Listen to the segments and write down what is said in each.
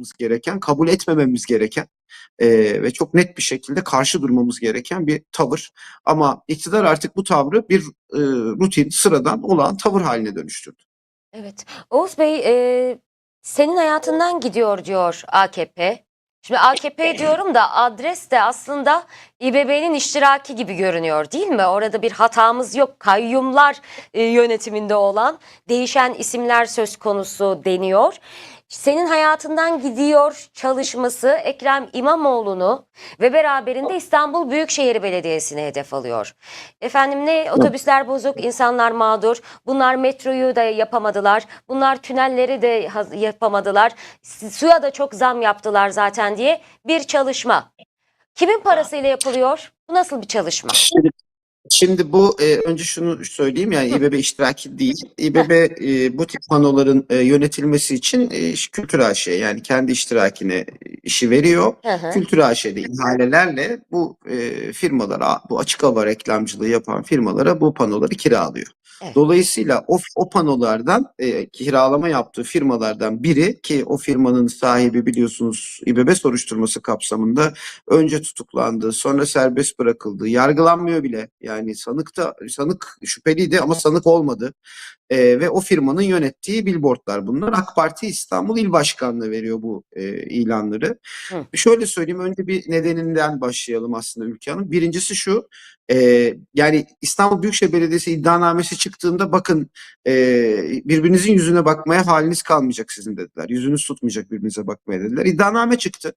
almamamız gereken, kabul etmememiz gereken e, ve çok net bir şekilde karşı durmamız gereken bir tavır. Ama iktidar artık bu tavrı bir e, rutin, sıradan olan tavır haline dönüştürdü. Evet. Oğuz Bey, e, senin hayatından gidiyor diyor AKP. Şimdi AKP diyorum da adres de aslında İBB'nin iştiraki gibi görünüyor değil mi? Orada bir hatamız yok. Kayyumlar e, yönetiminde olan değişen isimler söz konusu deniyor. Senin hayatından gidiyor çalışması Ekrem İmamoğlu'nu ve beraberinde İstanbul Büyükşehir Belediyesi'ni hedef alıyor. Efendim ne otobüsler bozuk, insanlar mağdur. Bunlar metroyu da yapamadılar. Bunlar tünelleri de yapamadılar. Suya da çok zam yaptılar zaten diye bir çalışma. Kimin parasıyla yapılıyor? Bu nasıl bir çalışma? Şimdi, şimdi bu e, önce şunu söyleyeyim yani İBB iştiraki değil. İBB e, bu tip panoların e, yönetilmesi için e, Kültür AŞ yani kendi iştirakine e, işi veriyor. Hı hı. Kültür AŞ'de ihalelerle bu e, firmalara, bu açık hava reklamcılığı yapan firmalara bu panoları kiralıyor. Evet. Dolayısıyla o, o panolardan e, kiralama yaptığı firmalardan biri ki o firmanın sahibi biliyorsunuz İBB soruşturması kapsamında önce tutuklandı, sonra serbest bırakıldı, yargılanmıyor bile. Yani sanıkta sanık şüpheliydi ama sanık olmadı. E, ve o firmanın yönettiği billboardlar bunlar. AK Parti İstanbul İl Başkanlığı veriyor bu e, ilanları. Hı. Şöyle söyleyeyim önce bir nedeninden başlayalım aslında Ülke Hanım. Birincisi şu e, yani İstanbul Büyükşehir Belediyesi iddianamesi çıktığında bakın e, birbirinizin yüzüne bakmaya haliniz kalmayacak sizin dediler. Yüzünüz tutmayacak birbirinize bakmaya dediler. İddianame çıktı.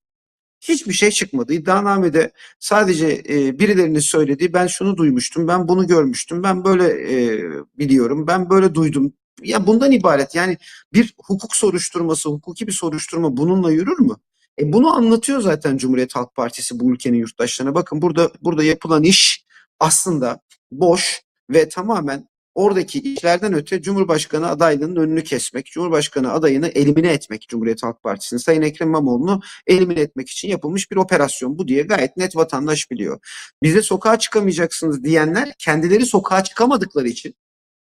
Hiçbir şey çıkmadı. İddianamede sadece e, birilerinin söylediği ben şunu duymuştum, ben bunu görmüştüm, ben böyle e, biliyorum, ben böyle duydum. Ya bundan ibaret. Yani bir hukuk soruşturması, hukuki bir soruşturma bununla yürür mü? E bunu anlatıyor zaten Cumhuriyet Halk Partisi bu ülkenin yurttaşlarına. Bakın burada burada yapılan iş aslında boş ve tamamen oradaki işlerden öte Cumhurbaşkanı adaylığının önünü kesmek, Cumhurbaşkanı adayını elimine etmek Cumhuriyet Halk Partisi'nin Sayın Ekrem İmamoğlu'nu elimine etmek için yapılmış bir operasyon bu diye gayet net vatandaş biliyor. Bize sokağa çıkamayacaksınız diyenler kendileri sokağa çıkamadıkları için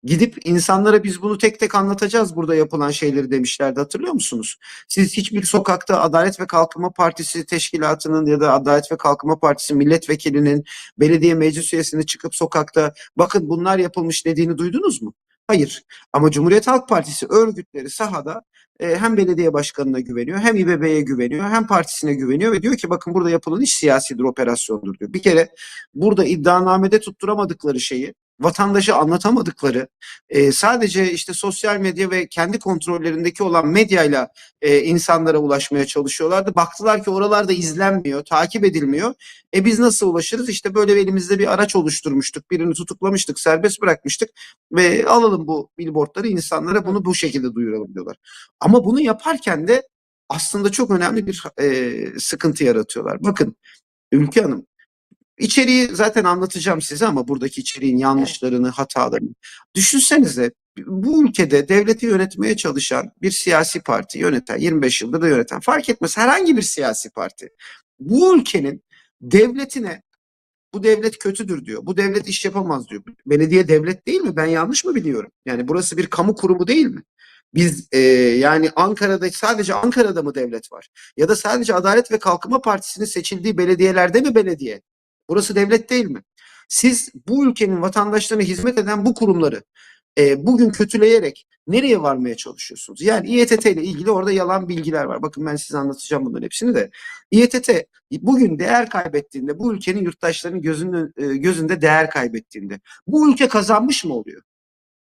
gidip insanlara biz bunu tek tek anlatacağız burada yapılan şeyleri demişlerdi hatırlıyor musunuz? Siz hiçbir sokakta Adalet ve Kalkınma Partisi teşkilatının ya da Adalet ve Kalkınma Partisi milletvekilinin belediye meclis üyesini çıkıp sokakta bakın bunlar yapılmış dediğini duydunuz mu? Hayır. Ama Cumhuriyet Halk Partisi örgütleri sahada e, hem belediye başkanına güveniyor, hem İBB'ye güveniyor, hem partisine güveniyor ve diyor ki bakın burada yapılan iş siyasidir, operasyondur diyor. Bir kere burada iddianamede tutturamadıkları şeyi, vatandaşa anlatamadıkları, e, sadece işte sosyal medya ve kendi kontrollerindeki olan medyayla e, insanlara ulaşmaya çalışıyorlardı. Baktılar ki oralarda izlenmiyor, takip edilmiyor. E biz nasıl ulaşırız? İşte böyle elimizde bir araç oluşturmuştuk, birini tutuklamıştık, serbest bırakmıştık ve alalım bu billboardları insanlara bunu bu şekilde duyuralım diyorlar. Ama bunu yaparken de aslında çok önemli bir e, sıkıntı yaratıyorlar. Bakın Ülke Hanım içeriği zaten anlatacağım size ama buradaki içeriğin yanlışlarını, hatalarını. Düşünsenize bu ülkede devleti yönetmeye çalışan bir siyasi parti yöneten, 25 yıldır da yöneten fark etmez herhangi bir siyasi parti. Bu ülkenin devletine bu devlet kötüdür diyor. Bu devlet iş yapamaz diyor. Belediye devlet değil mi? Ben yanlış mı biliyorum? Yani burası bir kamu kurumu değil mi? Biz e, yani Ankara'da sadece Ankara'da mı devlet var? Ya da sadece Adalet ve Kalkınma Partisi'nin seçildiği belediyelerde mi belediye? Burası devlet değil mi? Siz bu ülkenin vatandaşlarına hizmet eden bu kurumları e, bugün kötüleyerek nereye varmaya çalışıyorsunuz? Yani İETT ile ilgili orada yalan bilgiler var. Bakın ben size anlatacağım bunların hepsini de. İETT bugün değer kaybettiğinde, bu ülkenin yurttaşlarının gözünün, e, gözünde değer kaybettiğinde bu ülke kazanmış mı oluyor?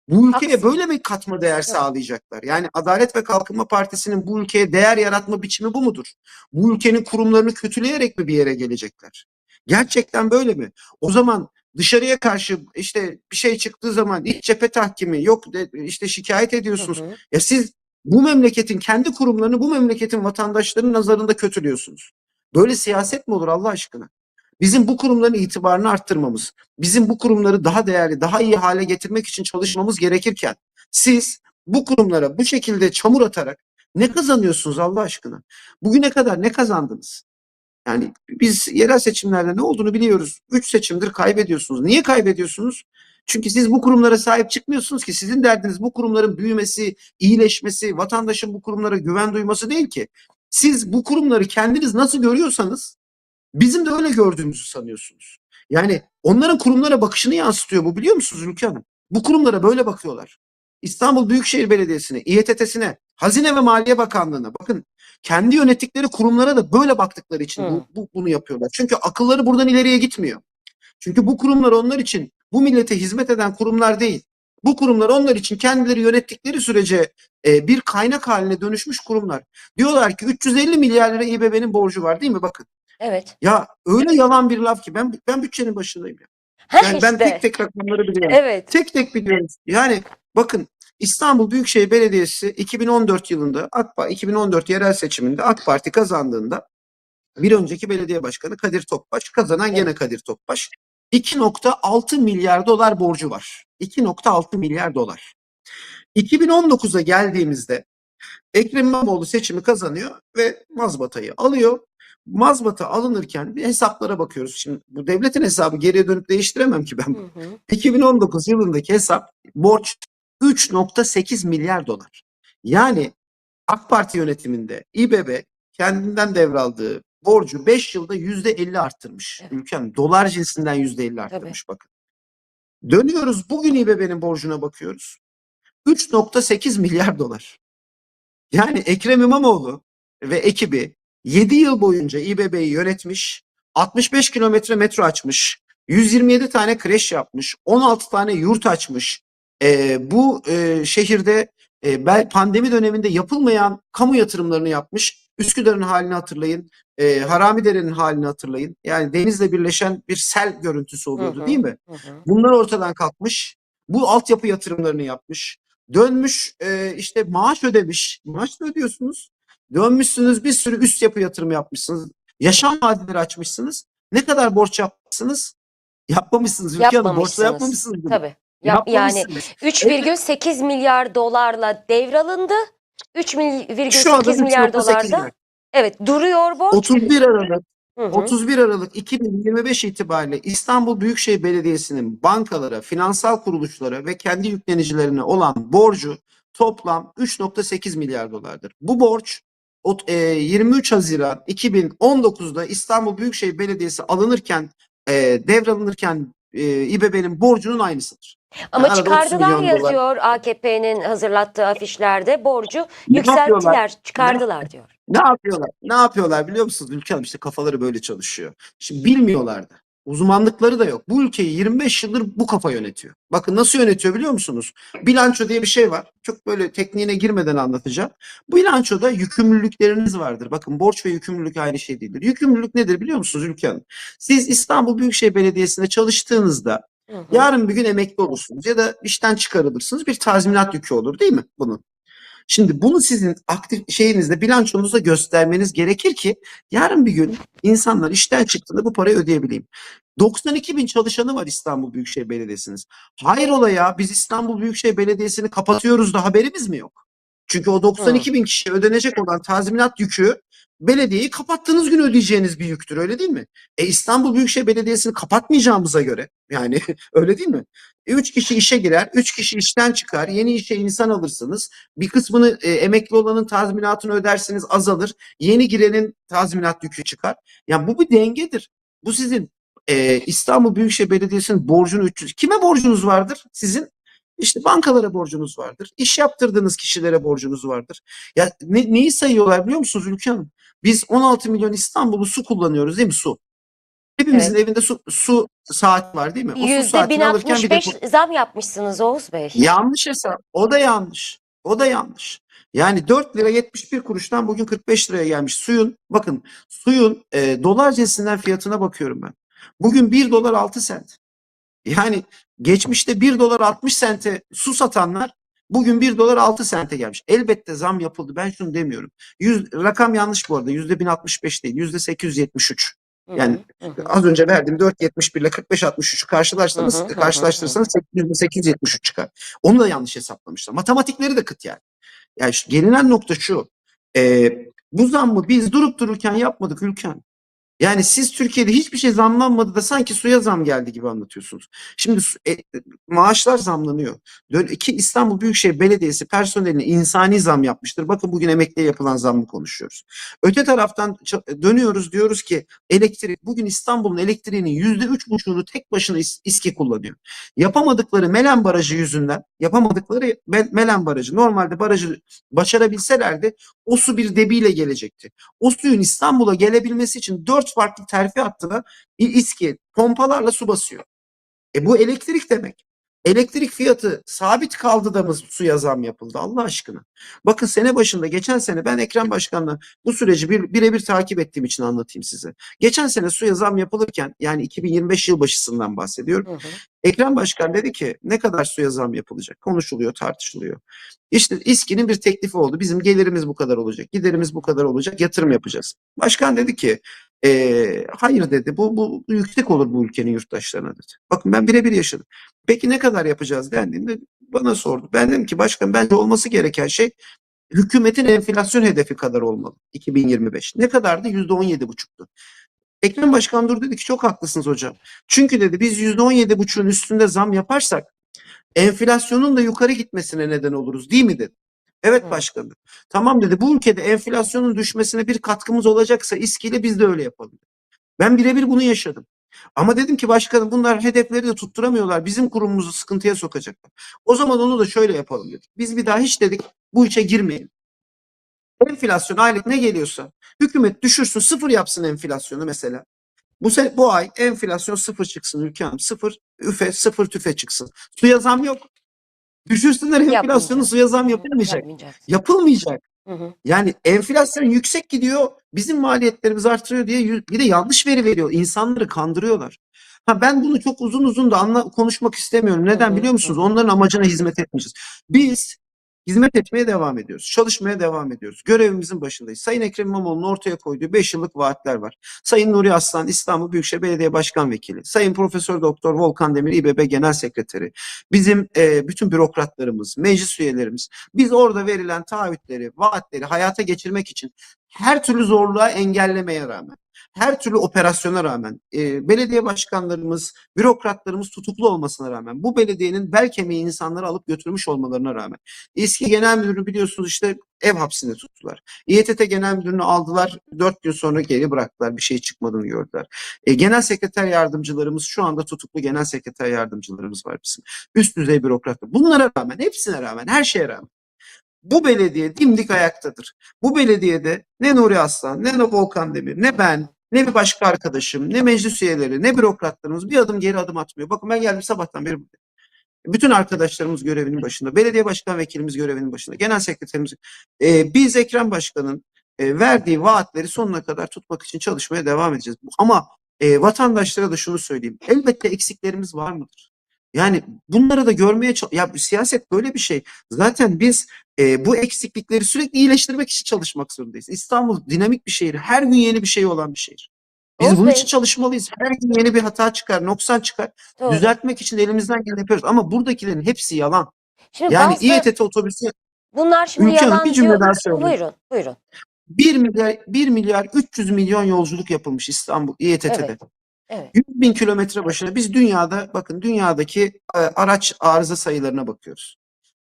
Bu ülkeye Haklısın. böyle mi katma değer sağlayacaklar? Yani Adalet ve Kalkınma Partisi'nin bu ülkeye değer yaratma biçimi bu mudur? Bu ülkenin kurumlarını kötüleyerek mi bir yere gelecekler? Gerçekten böyle mi? O zaman dışarıya karşı işte bir şey çıktığı zaman iç cephe tahkimi yok de, işte şikayet ediyorsunuz. Hı hı. Ya siz bu memleketin kendi kurumlarını bu memleketin vatandaşlarının nazarında kötülüyorsunuz. Böyle siyaset mi olur Allah aşkına? Bizim bu kurumların itibarını arttırmamız, bizim bu kurumları daha değerli, daha iyi hale getirmek için çalışmamız gerekirken siz bu kurumlara bu şekilde çamur atarak ne kazanıyorsunuz Allah aşkına? Bugüne kadar ne kazandınız? Yani biz yerel seçimlerde ne olduğunu biliyoruz. Üç seçimdir kaybediyorsunuz. Niye kaybediyorsunuz? Çünkü siz bu kurumlara sahip çıkmıyorsunuz ki. Sizin derdiniz bu kurumların büyümesi, iyileşmesi, vatandaşın bu kurumlara güven duyması değil ki. Siz bu kurumları kendiniz nasıl görüyorsanız bizim de öyle gördüğümüzü sanıyorsunuz. Yani onların kurumlara bakışını yansıtıyor bu biliyor musunuz Ülke Hanım? Bu kurumlara böyle bakıyorlar. İstanbul Büyükşehir Belediyesi'ne, İETT'sine, Hazine ve Maliye Bakanlığı'na bakın kendi yönettikleri kurumlara da böyle baktıkları için bu, bu- bunu yapıyorlar. Çünkü akılları buradan ileriye gitmiyor. Çünkü bu kurumlar onlar için bu millete hizmet eden kurumlar değil. Bu kurumlar onlar için kendileri yönettikleri sürece e, bir kaynak haline dönüşmüş kurumlar. Diyorlar ki 350 milyar lira İBB'nin borcu var değil mi? Bakın. Evet. Ya öyle yalan bir laf ki ben ben bütçenin başındayım. Ya. Ha Yani ben işte. tek tek rakamları biliyorum. Evet. Tek tek biliyoruz. Yani bakın İstanbul Büyükşehir Belediyesi 2014 yılında AK Parti 2014 yerel seçiminde AK Parti kazandığında bir önceki belediye başkanı Kadir Topbaş kazanan gene Kadir Topbaş 2.6 milyar dolar borcu var. 2.6 milyar dolar. 2019'a geldiğimizde Ekrem İmamoğlu seçimi kazanıyor ve mazbatayı alıyor. Mazbata alınırken bir hesaplara bakıyoruz. Şimdi bu devletin hesabı geriye dönüp değiştiremem ki ben. Hı hı. 2019 yılındaki hesap borç 3.8 milyar dolar. Yani AK Parti yönetiminde İBB kendinden devraldığı borcu 5 yılda %50 arttırmış. Evet. Ülkem dolar cinsinden %50 arttırmış bakın. Dönüyoruz bugün İBB'nin borcuna bakıyoruz. 3.8 milyar dolar. Yani Ekrem İmamoğlu ve ekibi 7 yıl boyunca İBB'yi yönetmiş, 65 kilometre metro açmış, 127 tane kreş yapmış, 16 tane yurt açmış. Ee, bu e, şehirde e, bel- pandemi döneminde yapılmayan kamu yatırımlarını yapmış. Üsküdar'ın halini hatırlayın, e, Haramidere'nin halini hatırlayın. Yani denizle birleşen bir sel görüntüsü oluyordu Hı hı. değil mi? Hı. Bunlar ortadan kalkmış. Bu altyapı yatırımlarını yapmış. Dönmüş e, işte maaş ödemiş. Maaş da ödüyorsunuz. Dönmüşsünüz bir sürü üst yapı yatırımı yapmışsınız. Yaşam vadeleri açmışsınız. Ne kadar borç yapmışsınız? Yapmamışsınız. Ülke Hanım borçla Yapmamışsınız. Tabii. Yap, yani Yapmamışsınız. 3,8 milyar dolarla devralındı. Şu 3,8 anda milyar 3.8 dolarda evet duruyor borç. 31 Aralık Hı hı. 31 Aralık 2025 itibariyle İstanbul Büyükşehir Belediyesi'nin bankalara, finansal kuruluşlara ve kendi yüklenicilerine olan borcu toplam 3.8 milyar dolardır. Bu borç o- e, 23 Haziran 2019'da İstanbul Büyükşehir Belediyesi alınırken e, devralınırken e, İBB'nin borcunun aynısıdır. Ama arada 30 çıkardılar milyon dolar. yazıyor AKP'nin hazırlattığı afişlerde borcu Ne yükselttiler, yapıyorlar? çıkardılar diyor. Ne yapıyorlar? Ne yapıyorlar biliyor musunuz? Ülke Hanım işte kafaları böyle çalışıyor. Şimdi bilmiyorlar da. Uzmanlıkları da yok. Bu ülkeyi 25 yıldır bu kafa yönetiyor. Bakın nasıl yönetiyor biliyor musunuz? Bilanço diye bir şey var. Çok böyle tekniğine girmeden anlatacağım. Bu bilançoda yükümlülükleriniz vardır. Bakın borç ve yükümlülük aynı şey değildir. Yükümlülük nedir biliyor musunuz Ülke Hanım? Siz İstanbul Büyükşehir Belediyesi'nde çalıştığınızda Hı hı. Yarın bir gün emekli olursunuz ya da işten çıkarılırsınız. Bir tazminat yükü olur değil mi bunun? Şimdi bunu sizin aktif şeyinizde bilançonuzda göstermeniz gerekir ki yarın bir gün insanlar işten çıktığında bu parayı ödeyebileyim. 92 bin çalışanı var İstanbul Büyükşehir Belediyesi'nin. Hayrola ya biz İstanbul Büyükşehir Belediyesi'ni kapatıyoruz da haberimiz mi yok? Çünkü o 92 bin kişiye ödenecek olan tazminat yükü belediyeyi kapattığınız gün ödeyeceğiniz bir yüktür öyle değil mi? E İstanbul Büyükşehir Belediyesi'ni kapatmayacağımıza göre yani öyle değil mi? E, üç kişi işe girer, üç kişi işten çıkar, yeni işe insan alırsınız. Bir kısmını e, emekli olanın tazminatını ödersiniz azalır. Yeni girenin tazminat yükü çıkar. Yani bu bir dengedir. Bu sizin e, İstanbul Büyükşehir Belediyesi'nin borcunu 300. Kime borcunuz vardır? Sizin işte bankalara borcunuz vardır. İş yaptırdığınız kişilere borcunuz vardır. Ya ne, neyi sayıyorlar biliyor musunuz Ülke Hanım? Biz 16 milyon İstanbul'u su kullanıyoruz değil mi su? Hepimizin evinde su, su saati var değil mi? O su saatini alırken bir de 1065 zam yapmışsınız Oğuz Bey. Yanlış hesap. O da yanlış. O da yanlış. Yani 4 lira 71 kuruştan bugün 45 liraya gelmiş. Suyun bakın suyun e, dolar cinsinden fiyatına bakıyorum ben. Bugün 1 dolar 6 sent. Yani geçmişte 1 dolar 60 sente su satanlar bugün 1 dolar 6 sente gelmiş. Elbette zam yapıldı. Ben şunu demiyorum. Yüz, rakam yanlış bu arada. %1065 değil. %873. Hı hı, Yani hı hı. Az önce verdiğim 4.71 ile 45.63'ü karşılaştırırsanız, karşılaştırırsanız 8.873 çıkar. Onu da yanlış hesaplamışlar. Matematikleri de kıt yani. Yani gelinen nokta şu. e, bu zammı biz durup dururken yapmadık ülken. Yani siz Türkiye'de hiçbir şey zamlanmadı da sanki suya zam geldi gibi anlatıyorsunuz. Şimdi e, e, maaşlar zamlanıyor. Ki İstanbul Büyükşehir Belediyesi personeline insani zam yapmıştır. Bakın bugün emekliye yapılan zammı konuşuyoruz. Öte taraftan ça- dönüyoruz diyoruz ki elektrik bugün İstanbul'un elektriğinin yüzde üç buçuğunu tek başına İS- İSKİ kullanıyor. Yapamadıkları Melen Barajı yüzünden yapamadıkları Me- Melen Barajı normalde barajı başarabilselerdi o su bir debiyle gelecekti. O suyun İstanbul'a gelebilmesi için dört farklı terfi hattına İSKİ pompalarla su basıyor. E bu elektrik demek. Elektrik fiyatı sabit kaldı da mı suya zam yapıldı Allah aşkına? Bakın sene başında geçen sene ben Ekrem Başkan'la bu süreci bir, birebir takip ettiğim için anlatayım size. Geçen sene suya zam yapılırken yani 2025 yılbaşısından bahsediyorum. Hı hı. Ekrem Başkan dedi ki ne kadar suya zam yapılacak? Konuşuluyor, tartışılıyor. İşte İSKİ'nin bir teklifi oldu. Bizim gelirimiz bu kadar olacak, giderimiz bu kadar olacak, yatırım yapacağız. Başkan dedi ki "Ee, hayır dedi bu, bu yüksek olur bu ülkenin yurttaşlarına dedi. Bakın ben birebir yaşadım. Peki ne kadar yapacağız dendiğinde bana sordu. Ben dedim ki başkan bence olması gereken şey hükümetin enflasyon hedefi kadar olmalı 2025. Ne kadardı? %17,5'tu. Ekrem Başkan dur dedi ki çok haklısınız hocam. Çünkü dedi biz %17,5'un üstünde zam yaparsak enflasyonun da yukarı gitmesine neden oluruz değil mi dedi. Evet başkanım. Tamam dedi bu ülkede enflasyonun düşmesine bir katkımız olacaksa İSKİ'yle biz de öyle yapalım. Ben birebir bunu yaşadım. Ama dedim ki başkanım bunlar hedefleri de tutturamıyorlar. Bizim kurumumuzu sıkıntıya sokacaklar. O zaman onu da şöyle yapalım dedik. Biz bir daha hiç dedik bu işe girmeyelim. Enflasyon aylık ne geliyorsa hükümet düşürsün sıfır yapsın enflasyonu mesela. Bu sene, bu ay enflasyon sıfır çıksın ülke hanım. Sıfır üfe sıfır tüfe çıksın. Suya zam yok. Düşürsünler enflasyonu suya zam yapılmayacak. Yapmayacak. Yapılmayacak. Hı hı. Yani enflasyon yüksek gidiyor. Bizim maliyetlerimiz artırıyor diye bir de yanlış veri veriyor. İnsanları kandırıyorlar. Ha ben bunu çok uzun uzun da anla, konuşmak istemiyorum. Neden biliyor musunuz? Onların amacına hizmet etmeyeceğiz. Biz hizmet etmeye devam ediyoruz. Çalışmaya devam ediyoruz. Görevimizin başındayız. Sayın Ekrem İmamoğlu'nun ortaya koyduğu 5 yıllık vaatler var. Sayın Nuri Aslan İstanbul Büyükşehir Belediye Başkan Vekili. Sayın Profesör Doktor Volkan Demir İBB Genel Sekreteri. Bizim e, bütün bürokratlarımız, meclis üyelerimiz biz orada verilen taahhütleri, vaatleri hayata geçirmek için her türlü zorluğa engellemeye rağmen, her türlü operasyona rağmen, e, belediye başkanlarımız, bürokratlarımız tutuklu olmasına rağmen, bu belediyenin bel kemiği insanları alıp götürmüş olmalarına rağmen, eski genel müdürünü biliyorsunuz işte ev hapsinde tuttular. İETT genel müdürünü aldılar, dört gün sonra geri bıraktılar, bir şey çıkmadığını gördüler. E, genel sekreter yardımcılarımız, şu anda tutuklu genel sekreter yardımcılarımız var bizim. Üst düzey bürokratlar. Bunlara rağmen, hepsine rağmen, her şeye rağmen bu belediye dimdik ayaktadır. Bu belediyede ne Nuri Aslan, ne Volkan Demir, ne ben, ne bir başka arkadaşım, ne meclis üyeleri, ne bürokratlarımız bir adım geri adım atmıyor. Bakın ben geldim sabahtan beri buradayım. Bütün arkadaşlarımız görevinin başında, belediye başkan vekilimiz görevinin başında, genel sekreterimiz. Ee, biz Ekrem Başkan'ın e, verdiği vaatleri sonuna kadar tutmak için çalışmaya devam edeceğiz. Ama e, vatandaşlara da şunu söyleyeyim. Elbette eksiklerimiz var mıdır? Yani bunları da görmeye ya siyaset böyle bir şey. Zaten biz e, bu eksiklikleri sürekli iyileştirmek için çalışmak zorundayız. İstanbul dinamik bir şehir. Her gün yeni bir şey olan bir şehir. Biz Oğuz bunun için çalışmalıyız. Her gün yeni bir hata çıkar, noksan çıkar. Doğru. Düzeltmek için elimizden geleni yapıyoruz. Ama buradakilerin hepsi yalan. Şimdi Yani bazı- İETT otobüsü bunlar şimdi Ülke yalan bir cümle daha söyleyeyim. Buyurun, buyurun. 1 milyar 1 milyar 300 milyon yolculuk yapılmış İstanbul İETT'de. Evet. Evet. 100 bin kilometre başına biz dünyada bakın dünyadaki e, araç arıza sayılarına bakıyoruz.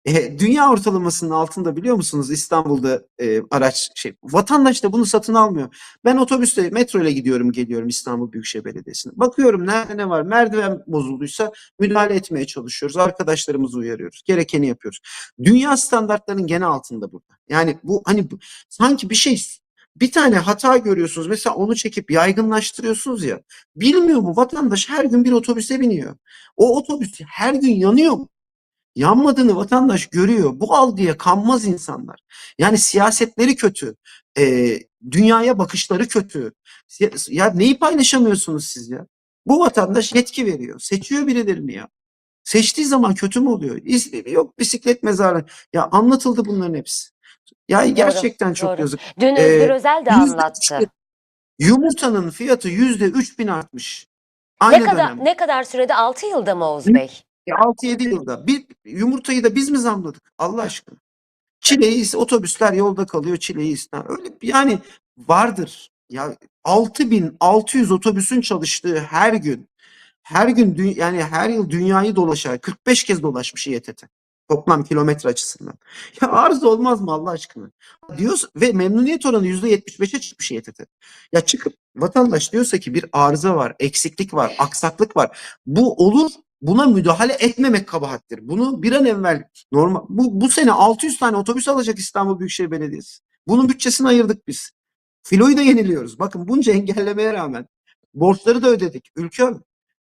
E, dünya ortalamasının altında biliyor musunuz İstanbul'da e, araç şey vatandaş da bunu satın almıyor. Ben otobüste metro ile gidiyorum geliyorum İstanbul Büyükşehir Belediyesi'ne. Bakıyorum nerede ne var merdiven bozulduysa müdahale etmeye çalışıyoruz. Arkadaşlarımızı uyarıyoruz. Gerekeni yapıyoruz. Dünya standartlarının gene altında burada. Yani bu hani sanki bir şey bir tane hata görüyorsunuz. Mesela onu çekip yaygınlaştırıyorsunuz ya. Bilmiyor mu vatandaş her gün bir otobüse biniyor. O otobüs her gün yanıyor mu? Yanmadığını vatandaş görüyor. Bu algıya kanmaz insanlar. Yani siyasetleri kötü. Ee, dünyaya bakışları kötü. Ya neyi paylaşamıyorsunuz siz ya? Bu vatandaş yetki veriyor. Seçiyor birilerini ya. Seçtiği zaman kötü mü oluyor? Yok bisiklet mezarı. Ya anlatıldı bunların hepsi. Ya gerçekten çok doğru. yazık. Dün Ee, Özgür Özel de anlattı. Yumurtanın fiyatı yüzde üç bin artmış. Ne Aynı kadar dönem. ne kadar sürede 6 yılda mı Oğuz? Bey? 6-7 yılda. Bir yumurtayı da biz mi zamladık? Allah aşkına. Çileği ise otobüsler yolda kalıyor çileği isten. Öyle yani vardır. Ya 6600 otobüsün çalıştığı her gün her gün yani her yıl dünyayı dolaşar. 45 kez dolaşmış İETT. Toplam kilometre açısından. Ya arıza olmaz mı Allah aşkına? Diyoruz ve memnuniyet oranı %75'e çıkmış İETT. Ya çıkıp vatandaş diyorsa ki bir arıza var, eksiklik var, aksaklık var. Bu olur. Buna müdahale etmemek kabahattir. Bunu bir an evvel normal bu, bu sene 600 tane otobüs alacak İstanbul Büyükşehir Belediyesi. Bunun bütçesini ayırdık biz. Filoyu da yeniliyoruz. Bakın bunca engellemeye rağmen borçları da ödedik. Ülke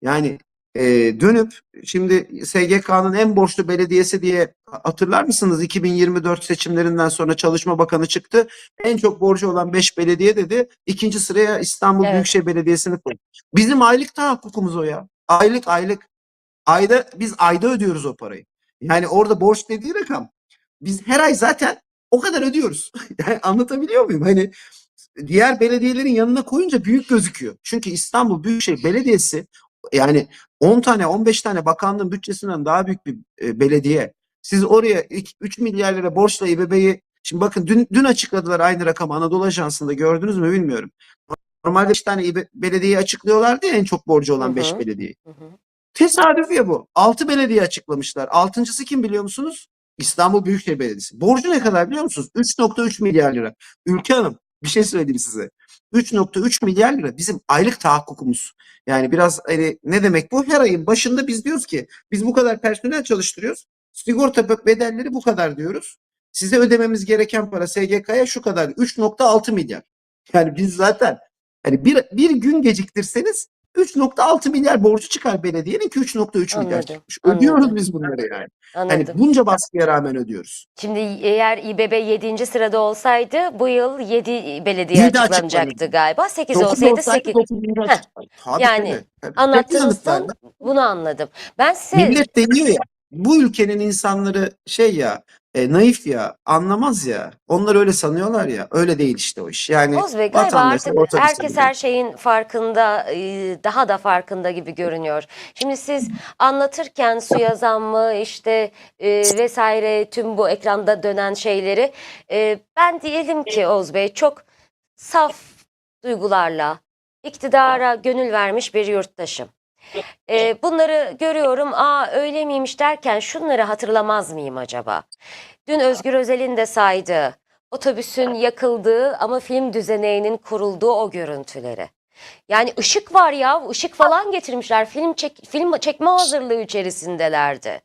yani e, dönüp şimdi SGK'nın en borçlu belediyesi diye hatırlar mısınız? 2024 seçimlerinden sonra Çalışma Bakanı çıktı. En çok borcu olan 5 belediye dedi. İkinci sıraya İstanbul Evet. Büyükşehir Belediyesi'ni koydu. Bizim aylık tahakkukumuz o ya. Aylık aylık. Ayda biz ayda ödüyoruz o parayı. Yani orada borç dediği rakam biz her ay zaten o kadar ödüyoruz. Yani anlatabiliyor muyum? Hani diğer belediyelerin yanına koyunca büyük gözüküyor. Çünkü İstanbul Büyükşehir Belediyesi yani 10 tane 15 tane bakanlığın bütçesinden daha büyük bir e, belediye. Siz oraya 3 milyar lira borçla İBB'yi şimdi bakın dün, dün açıkladılar aynı rakamı Anadolu Ajansı'nda gördünüz mü bilmiyorum. Normalde 5 tane İB belediyeyi açıklıyorlardı ya en çok borcu olan Hı 5 hı. belediye. Hı hı. Tesadüf ya bu. 6 belediye açıklamışlar. Altıncısı kim biliyor musunuz? İstanbul Büyükşehir Belediyesi. Borcu ne kadar biliyor musunuz? 3.3 milyar lira. Ülke Hanım bir şey söyleyeyim size. 3.3 milyar lira bizim aylık tahakkukumuz. Yani biraz hani ne demek bu? Her ayın başında biz diyoruz ki biz bu kadar personel çalıştırıyoruz. Sigorta bedelleri bu kadar diyoruz. Size ödememiz gereken para SGK'ya şu kadar 3.6 milyar. Yani biz zaten hani bir, bir gün geciktirseniz 3.6 milyar borcu çıkar belediyenin ki 3.3 milyar çıkmış. Ödüyoruz anladım. biz bunları yani. Anladım. Hani bunca baskıya rağmen ödüyoruz. Şimdi eğer İBB 7. sırada olsaydı bu yıl 7 belediye Yedi açıklanacaktı açıklanırdı. galiba. 8 Dokuz olsaydı olsaydı 8. dokuzuncu Heh, açıklanır. Tabii, yani tabii, tabii. Anlattığınızdan bunu anladım. Ben size Millet de diyor ya bu ülkenin insanları şey ya e, naif ya anlamaz ya. Onlar öyle sanıyorlar ya. Öyle değil işte o iş. Yani Oğuz Bey galiba vatandaşlar artık herkes her şeyin farkında, e, daha da farkında gibi görünüyor. Şimdi siz anlatırken suya zammı işte e, vesaire tüm bu ekranda dönen şeyleri e, ben diyelim ki Oğuz Bey çok saf duygularla iktidara gönül vermiş bir yurttaşım. E, bunları görüyorum, aa öyle miymiş derken şunları hatırlamaz mıyım acaba? Dün Özgür Özel'in de saydığı otobüsün yakıldığı ama film düzeneğinin kurulduğu o görüntüleri. Yani ışık var ya, ışık falan getirmişler. Film çek, film çekme hazırlığı içerisindelerdi.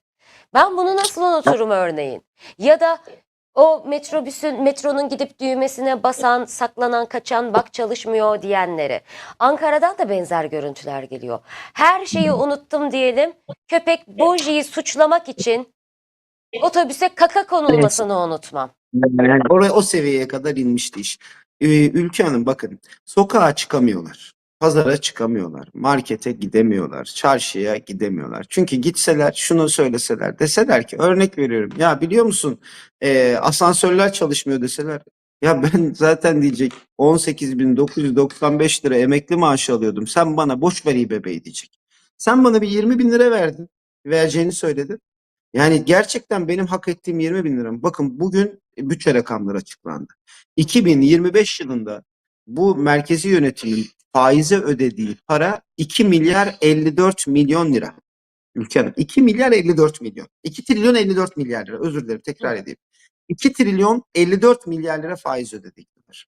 Ben bunu nasıl unuturum örneğin? Ya da o metrobüsün metronun gidip düğmesine basan, saklanan, kaçan, bak çalışmıyor diyenleri. Ankara'dan da benzer görüntüler geliyor. Her şeyi unuttum diyelim. Köpek Boji'yi suçlamak için otobüse kaka konulmasını unutmam. Oraya o seviyeye kadar inmişti iş. Ee, Ülke Hanım bakın sokağa çıkamıyorlar. Pazara çıkamıyorlar. Markete gidemiyorlar. Çarşıya gidemiyorlar. Çünkü gitseler şunu söyleseler deseler ki örnek veriyorum. Ya biliyor musun e, asansörler çalışmıyor deseler. Ya ben zaten diyecek 18.995 lira emekli maaşı alıyordum. Sen bana boş ver İBB'yi diyecek. Sen bana bir 20 bin lira verdin. Vereceğini söyledin. Yani gerçekten benim hak ettiğim 20 bin lira. Bakın bugün bütçe rakamları açıklandı. 2025 yılında bu merkezi yönetimin faize ödediği para 2 milyar 54 milyon lira. Ülke Hanım 2 milyar 54 milyon. 2 trilyon 54 milyar lira. Özür dilerim tekrar edeyim. 2 trilyon 54 milyar lira faiz ödedi iktidar.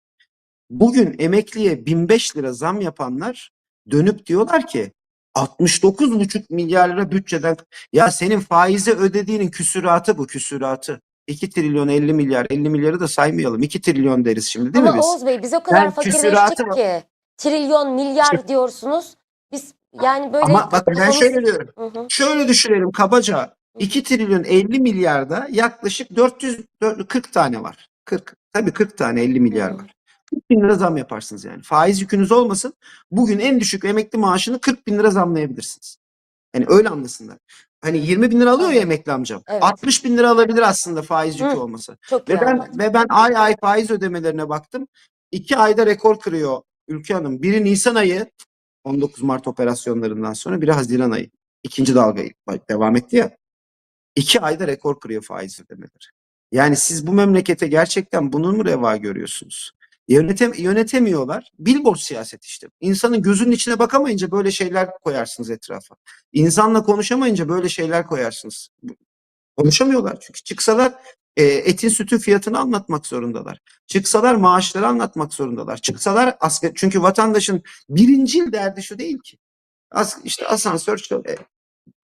Bugün emekliye 1005 lira zam yapanlar dönüp diyorlar ki 69,5 milyar lira bütçeden ya senin faize ödediğinin küsuratı bu küsuratı. 2 trilyon 50 milyar 50 milyarı da saymayalım. 2 trilyon deriz şimdi değil Ama mi biz? Oğuz Bey biz o kadar Ben fakirleştik ki. Trilyon, milyar diyorsunuz. Biz yani böyle Ama bakın ben şöyle diyorum. Hı hı. Şöyle düşünelim kabaca. 2 trilyon 50 milyarda yaklaşık 440 tane var. 40. Tabii 40 tane 50 milyar var. 40 bin lira zam yaparsınız yani. Faiz yükünüz olmasın. Bugün en düşük emekli maaşını 40 bin lira zamlayabilirsiniz. Yani öyle anlasınlar. Hani 20 bin lira alıyor ya emekli amcam. Evet. 60 bin lira alabilir aslında faiz yükü Hı. olmasa. Çok Ve ben ve ben ay ay faiz ödemelerine baktım. İki ayda rekor kırıyor Ülke Hanım. Biri Nisan ayı 19 Mart operasyonlarından sonra biri Haziran ayı. İkinci dalga devam etti ya. İki ayda rekor kırıyor faiz ödemeleri. Yani siz bu memlekete gerçekten bunu mu reva görüyorsunuz? Yönetem yönetemiyorlar. Billboard siyaset işte. İnsanın gözünün içine bakamayınca böyle şeyler koyarsınız etrafa. İnsanla konuşamayınca böyle şeyler koyarsınız. Konuşamıyorlar çünkü çıksalar e, etin sütün fiyatını anlatmak zorundalar. Çıksalar maaşları anlatmak zorundalar. Çıksalar asgari çünkü vatandaşın birincil derdi şu değil ki. As, işte asansör e,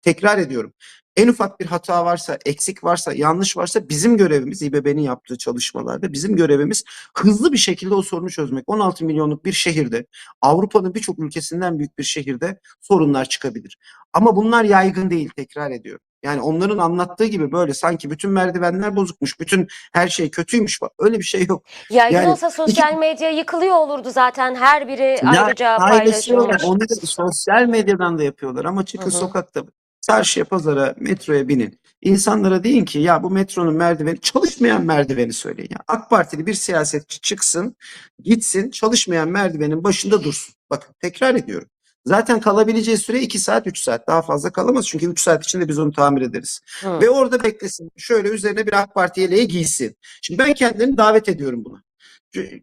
tekrar ediyorum. En ufak bir hata varsa, eksik varsa, yanlış varsa bizim görevimiz İBB'nin yaptığı çalışmalarda bizim görevimiz hızlı bir şekilde o sorunu çözmek. 16 milyonluk bir şehirde, Avrupa'nın birçok ülkesinden büyük bir şehirde sorunlar çıkabilir. Ama bunlar yaygın değil tekrar ediyorum. Yani onların anlattığı gibi böyle sanki bütün merdivenler bozukmuş, bütün her şey kötüymüş. Öyle bir şey yok. Yaygın Yani olsa sosyal medya yıkılıyor olurdu zaten. Her biri ayrıca paylaşıyorlar. paylaşıyor. Onu sosyal medyadan da yapıyorlar ama çıkın Hı hı. sokakta çarşıya, pazara, metroya binin. İnsanlara deyin ki ya bu metronun merdiveni çalışmayan merdiveni söyleyin. Ya. AK Partili bir siyasetçi çıksın, gitsin, çalışmayan merdivenin başında dursun. Bakın tekrar ediyorum. Zaten kalabileceği süre 2 saat, 3 saat. Daha fazla kalamaz çünkü 3 saat içinde biz onu tamir ederiz. Hı. Ve orada beklesin. Şöyle üzerine bir AK Parti yeleği giysin. Şimdi ben kendilerini davet ediyorum buna.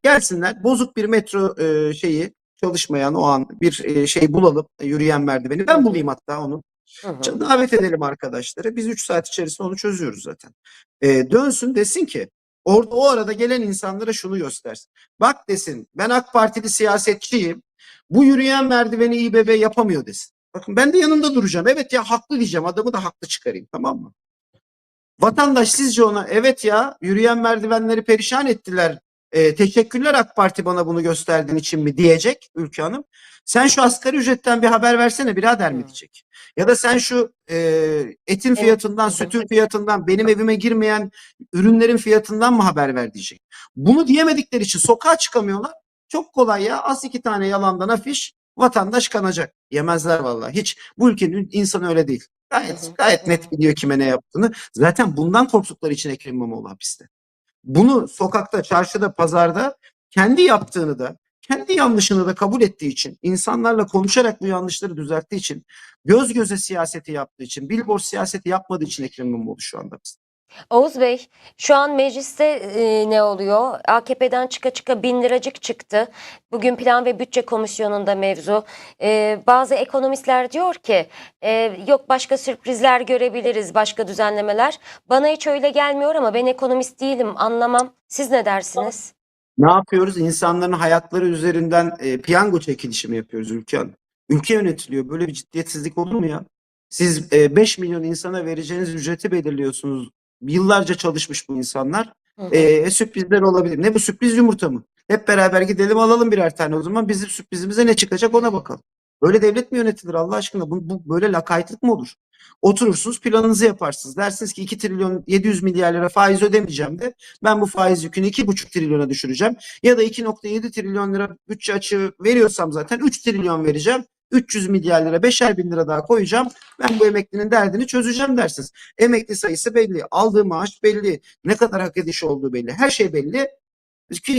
Gelsinler bozuk bir metro e, şeyi çalışmayan o an bir e, şey bulalım e, yürüyen merdiveni. Ben bulayım hatta onu. Hı hı. Davet edelim arkadaşları. Biz 3 saat içerisinde onu çözüyoruz zaten. E, dönsün desin ki orada o arada gelen insanlara şunu göstersin. Bak desin ben AK Partili siyasetçiyim. Bu yürüyen merdiveni İBB yapamıyor desin. Bakın ben de yanında duracağım. Evet ya haklı diyeceğim. Adamı da haklı çıkarayım tamam mı? Vatandaş sizce ona evet ya yürüyen merdivenleri perişan ettiler. E, teşekkürler AK Parti bana bunu gösterdiğin için mi diyecek Ülke Hanım. Sen şu asgari ücretten bir haber versene birader mi diyecek. Ya da sen şu e, etin fiyatından, sütün fiyatından, benim evime girmeyen ürünlerin fiyatından mı haber ver diyecek. Bunu diyemedikleri için sokağa çıkamıyorlar. Çok kolay ya. Az iki tane yalandan afiş vatandaş kanacak. Yemezler vallahi. Hiç bu ülkenin insanı öyle değil. Gayet gayet net biliyor kime ne yaptığını. Zaten bundan korktukları için Ekrem İmamoğlu hapiste. Bunu sokakta, çarşıda, pazarda kendi yaptığını da, kendi yanlışını da kabul ettiği için, insanlarla konuşarak bu yanlışları düzelttiği için, göz göze siyaseti yaptığı için, billboard siyaseti yapmadığı için Ekrem İmamoğlu şu anda bizde. Oğuz Bey, şu an mecliste e, ne oluyor? AKP'den çıka çıka bin liracık çıktı. Bugün Plan ve Bütçe Komisyonu'nda mevzu. E, bazı ekonomistler diyor ki e, yok başka sürprizler görebiliriz, başka düzenlemeler. Bana hiç öyle gelmiyor ama ben ekonomist değilim, anlamam. Siz ne dersiniz? Ne yapıyoruz? İnsanların hayatları üzerinden e, piyango çekilişi mi yapıyoruz ülke? Ülke yönetiliyor. Böyle bir ciddiyetsizlik olur mu ya? Siz e, 5 milyon insana vereceğiniz ücreti belirliyorsunuz. Yıllarca çalışmış bu insanlar. Hı hı. E, sürprizler olabilir. Ne bu sürpriz yumurta mı? Hep beraber gidelim alalım birer tane o zaman bizim sürprizimize ne çıkacak ona bakalım. Böyle devlet mi yönetilir Allah aşkına? Bu, bu böyle lakaytlık mı olur? Oturursunuz planınızı yaparsınız. Dersiniz ki 2 trilyon 700 milyar lira faiz ödemeyeceğim de ben bu faiz yükünü 2,5 trilyona düşüreceğim. Ya da 2.7 trilyon lira bütçe açığı veriyorsam zaten 3 trilyon vereceğim. 300 milyar lira 5'er bin lira daha koyacağım. Ben bu emeklinin derdini çözeceğim dersiniz. Emekli sayısı belli. Aldığı maaş belli. Ne kadar hak ediş olduğu belli. Her şey belli.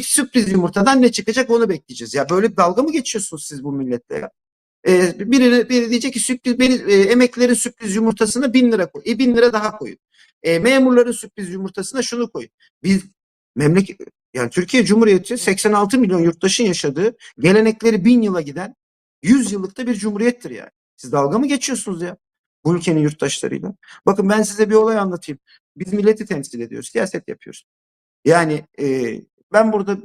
Sürpriz yumurtadan ne çıkacak onu bekleyeceğiz. Ya böyle bir dalga mı geçiyorsunuz siz bu millette ya? Ee, biri, biri diyecek ki sürpriz, beni, e, emeklilerin sürpriz yumurtasına bin lira koy. E, bin lira daha koyun. E, memurların sürpriz yumurtasına şunu koy. Biz memleket yani Türkiye Cumhuriyeti 86 milyon yurttaşın yaşadığı gelenekleri bin yıla giden 100 yıllıkta bir cumhuriyettir yani. Siz dalga mı geçiyorsunuz ya bu ülkenin yurttaşlarıyla? Bakın ben size bir olay anlatayım. Biz milleti temsil ediyoruz, siyaset yapıyoruz. Yani e, ben burada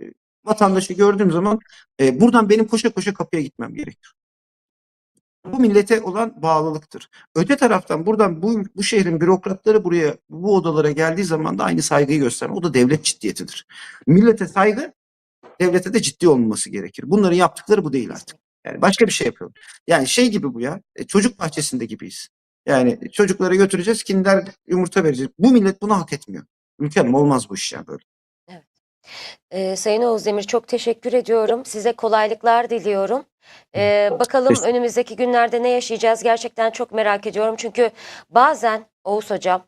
e, vatandaşı gördüğüm zaman e, buradan benim koşa koşa kapıya gitmem gerekiyor. Bu millete olan bağlılıktır. Öte taraftan buradan bu, bu şehrin bürokratları buraya bu odalara geldiği zaman da aynı saygıyı gösterme. O da devlet ciddiyetidir. Millete saygı devlete de ciddi olması gerekir. Bunların yaptıkları bu değil artık. Yani başka bir şey yapıyorlar. Yani şey gibi bu ya. e, Çocuk bahçesinde gibiyiz. Yani çocuklara götüreceğiz, kinder yumurta vereceğiz. Bu millet bunu hak etmiyor. Ülke Hanım olmaz bu iş yani böyle. Ee, Sayın Oğuz Demir çok teşekkür ediyorum. Size kolaylıklar diliyorum. Ee, bakalım Teşekkür- önümüzdeki günlerde ne yaşayacağız gerçekten çok merak ediyorum. Çünkü bazen Oğuz Hocam,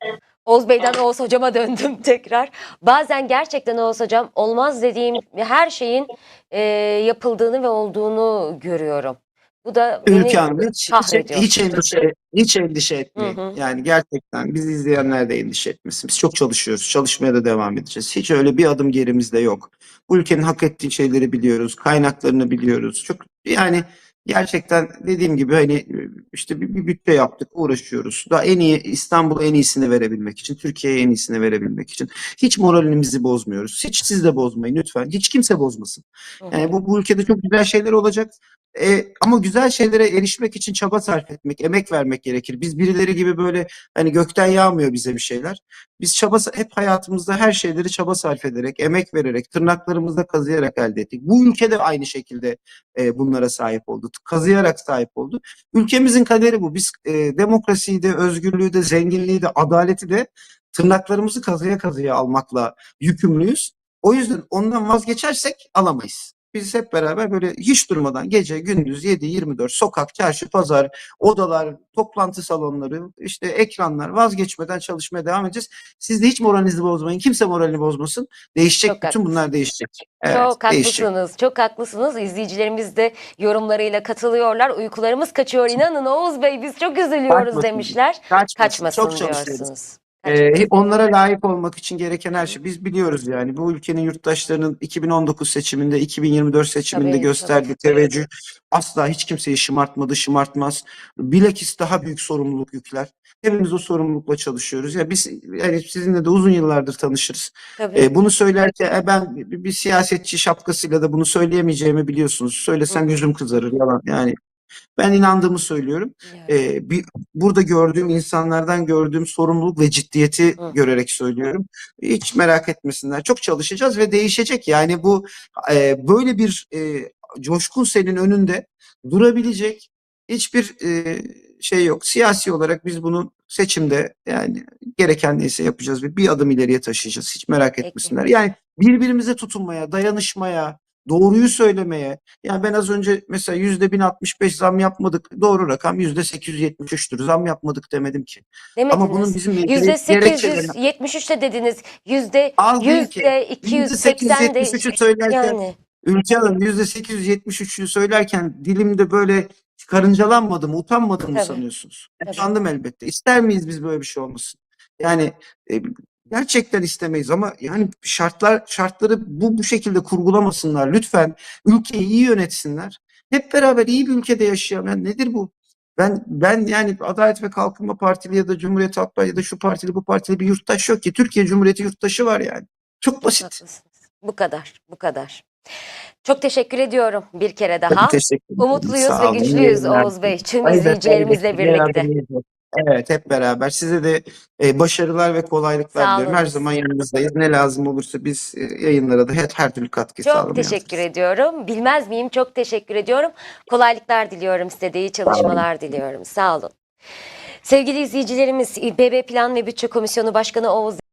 Oğuz Bey'den Oğuz Hocam'a döndüm tekrar. Bazen gerçekten Oğuz Hocam olmaz dediğim her şeyin e, yapıldığını ve olduğunu görüyorum. Bu da Ülke Hanım hiç, hiç endişe hiç endişe etmeyin. Hı hı. Yani gerçekten bizi izleyenler de endişe etmesin. Biz çok çalışıyoruz. Çalışmaya da devam edeceğiz. Hiç öyle bir adım gerimizde yok. Bu ülkenin hak ettiği şeyleri biliyoruz. Kaynaklarını biliyoruz. Çok yani gerçekten dediğim gibi hani işte bir, bir bütçe yaptık, uğraşıyoruz. Daha en iyi İstanbul'a en iyisini verebilmek için, Türkiye'ye en iyisini verebilmek için. Hiç moralimizi bozmuyoruz. Hiç siz de bozmayın lütfen. Hiç kimse bozmasın. Yani bu, bu ülkede çok güzel şeyler olacak. E, ama güzel şeylere erişmek için çaba sarf etmek, emek vermek gerekir. Biz birileri gibi böyle hani gökten yağmıyor bize bir şeyler. Biz çaba hep hayatımızda her şeyleri çaba sarf ederek, emek vererek, tırnaklarımızda kazıyarak elde ettik. Bu ülke de aynı şekilde e, bunlara sahip oldu. Kazıyarak sahip oldu. Ülkemizin kaderi bu. Biz e, demokrasiyi de, özgürlüğü de, zenginliği de, adaleti de tırnaklarımızı kazıya kazıya almakla yükümlüyüz. O yüzden ondan vazgeçersek alamayız. Biz hep beraber böyle hiç durmadan gece gündüz 7-24 sokak, çarşı, pazar, odalar, toplantı salonları, işte ekranlar vazgeçmeden çalışmaya devam edeceğiz. Siz de hiç moralinizi bozmayın. Kimse moralini bozmasın. Değişecek. Çok bütün bunlar değişecek. Evet, çok değişecek. haklısınız. Çok haklısınız. İzleyicilerimiz de yorumlarıyla katılıyorlar. Uykularımız kaçıyor. İnanın Oğuz Bey biz çok üzülüyoruz Kaçmasın. demişler. Kaçmasın. Kaçmasın Çok çalışıyoruz. diyorsunuz. Ee, onlara layık olmak için gereken her şey. Biz biliyoruz yani bu ülkenin yurttaşlarının 2019 seçiminde, 2024 seçiminde Tabii, gösterdiği teveccüh asla hiç kimseyi şımartmadı, şımartmaz. Bilakis daha büyük sorumluluk yükler. Hepimiz o sorumlulukla çalışıyoruz. Ya biz yani sizinle de uzun yıllardır tanışırız. Tabii. Ee, bunu söylerken e, ben bir, bir siyasetçi şapkasıyla da bunu söyleyemeyeceğimi biliyorsunuz. Söylesem Hı. yüzüm kızarır yalan yani. Ben inandığımı söylüyorum Yani. e, bir burada gördüğüm insanlardan gördüğüm sorumluluk ve ciddiyeti Hı. görerek söylüyorum. Hiç merak etmesinler. Çok çalışacağız ve değişecek. Yani bu e, böyle bir e, coşkun senin önünde durabilecek hiçbir e, şey yok. Siyasi olarak biz bunu seçimde yani gereken neyse yapacağız ve bir adım ileriye taşıyacağız. Hiç merak Peki. etmesinler. Yani birbirimize tutunmaya, dayanışmaya, doğruyu söylemeye. Yani ben az önce mesela yüzde 1065 zam yapmadık. Doğru rakam yüzde 873'tür. Zam yapmadık demedim ki. Ama bunun Demediniz. ilgili Yüzde gerekçeleri 873'te dediniz. Yüzde yüzde 280 de 873'ü söylerken yani. Ülke Hanım yüzde 873'ü söylerken dilimde böyle karıncalanmadı mı, mı Tabii. sanıyorsunuz? Utandım elbette. İster miyiz biz böyle bir şey olmasın? Yani e, gerçekten istemeyiz ama yani şartlar şartları bu bu şekilde kurgulamasınlar lütfen. Ülkeyi iyi yönetsinler. Hep beraber iyi bir ülkede yaşayalım. Yani nedir bu? Ben ben yani Adalet ve Kalkınma Partili ya da Cumhuriyet Halk Partisi ya da şu partili bu partili bir yurttaş yok ki. Türkiye Cumhuriyeti yurttaşı var yani. Çok basit. Bu kadar. Bu kadar. Çok teşekkür ediyorum bir kere daha. Umutluyuz ve güçlüyüz. Oğuz Bey. Tüm izleyicilerimizle birlikte. Evet hep beraber. Size de e, başarılar ve kolaylıklar Sağ diliyorum. Her zaman yanınızdayız. Ne lazım olursa biz e, yayınlara da her, her türlü katkı Çok teşekkür ediyorum. Bilmez miyim? Çok teşekkür ediyorum. Kolaylıklar diliyorum size de iyi çalışmalar diliyorum. Sağ olun. Sevgili izleyicilerimiz, İBB Plan ve Bütçe Komisyonu Başkanı Oğuz